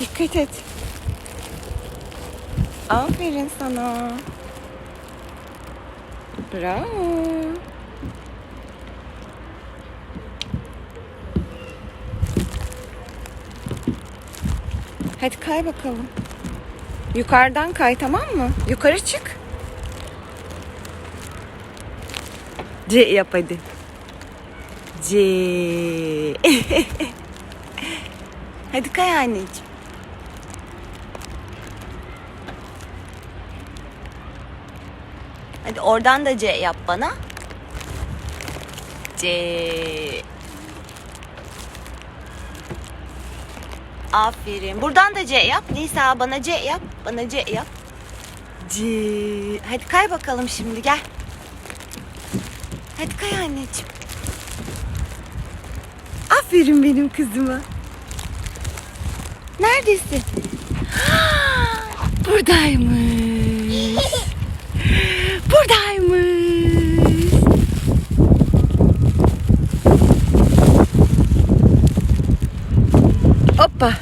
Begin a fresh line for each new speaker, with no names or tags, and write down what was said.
Dikkat et. Aferin sana. Bravo. Hadi kay bakalım. Yukarıdan kay tamam mı? Yukarı çık. C yap hadi. C. hadi kay anneciğim. Hadi oradan da C yap bana. C. Aferin. Buradan da C yap. Nisa bana C yap. Bana C yap. C. Hadi kay bakalım şimdi gel. Hadi kay anneciğim. Aferin benim kızıma. Neredesin? Buradaymış. Buradaymış. Hoppa.